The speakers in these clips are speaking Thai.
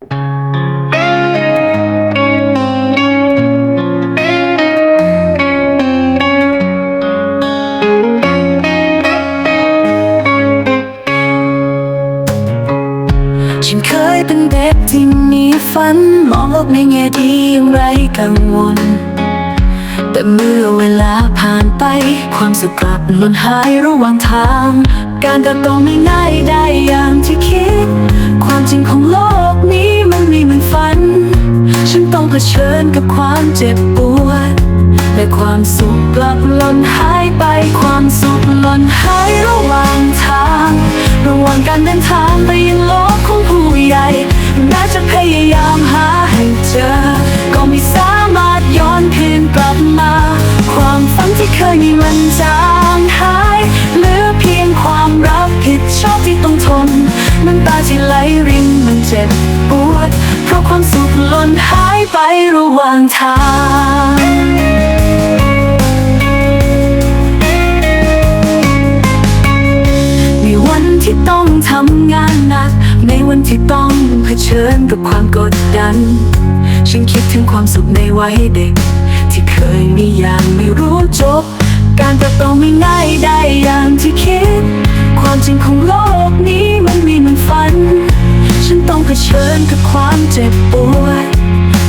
ฉันเคยเป็นเด็กที่มีฝัน มองโลกในแง่ดีอย่างไรกังวล แต่เมื่อเวลาผ่านไป ความสุขกลับหล่นหายระหว่างทาง การเติบโตไม่ง่ายได้อย่างที่คิด ความจริงของโลกนี้ นไม่มือนฝัน ฉันต้องเผชิญกับความเจ็บปวด และความสุขกลับหล่นหายไป ความสุขหล่นหายระหว่างทาง ระหว่างการเดินทางไปยังโลกของผู้ใหญ่แม้จะพยายามหาให้เจอ ก็ไม่สามารถย้อนคืนกลับมา ความฝันที่เคยมีมันจางหาย เหลือเพียงความรับผิดชอบที่ต้องทน น้ำตาที่ไหลรินมันเจ็บปวด เพราะความสุขหล่นหายไประหว่างทางในวันที่ต้องทำงานหนัก ในวันที่ต้องเผชิญกับความกดดัน ฉันคิดถึงความสุขในวัยเด็ก ที่เคยมีอย่างไม่รู้จบ การเติบโตไม่ง่ายได้อย่างที่คิด ความจริงของโลก จ็บปวด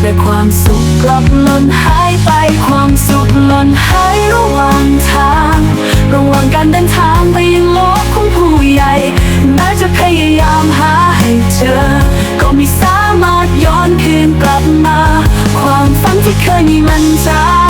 และความสุขกลับหล่นหายไปความสุขหล่นหายระหว่างทาง ระหว่างการเดินทางไปยังโลกของผู้ใหญ่แม้จะพยายามหาให้เจอ ก็ไม่สามารถย้อนคืนกลับมา ความฝันที่เคยมีมันจาง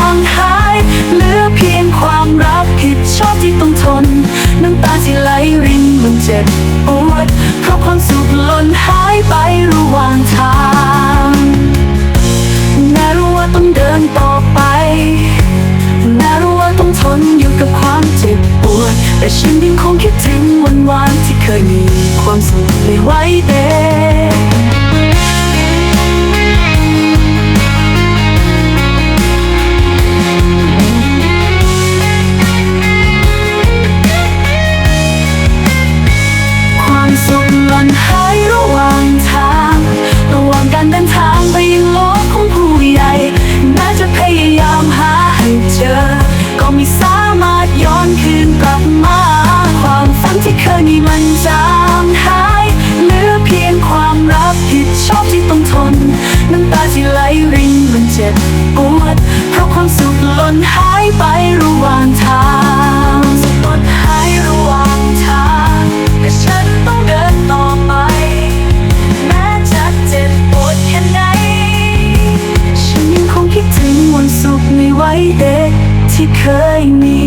แต่ฉันยังคงคิดถึงวันวานที่เคยมีความสุขในวัยเด็ บปวด เพราะความสุขหล่นหายไประหว่างทางสุขหล่นหายระหว่างทางแต่ฉันต้องเดินต่อไป แม้จะเจ็บปวดแค่ไหน ฉันยังคงคิดถึงวันสุขในวัยเด็กที่เคยมี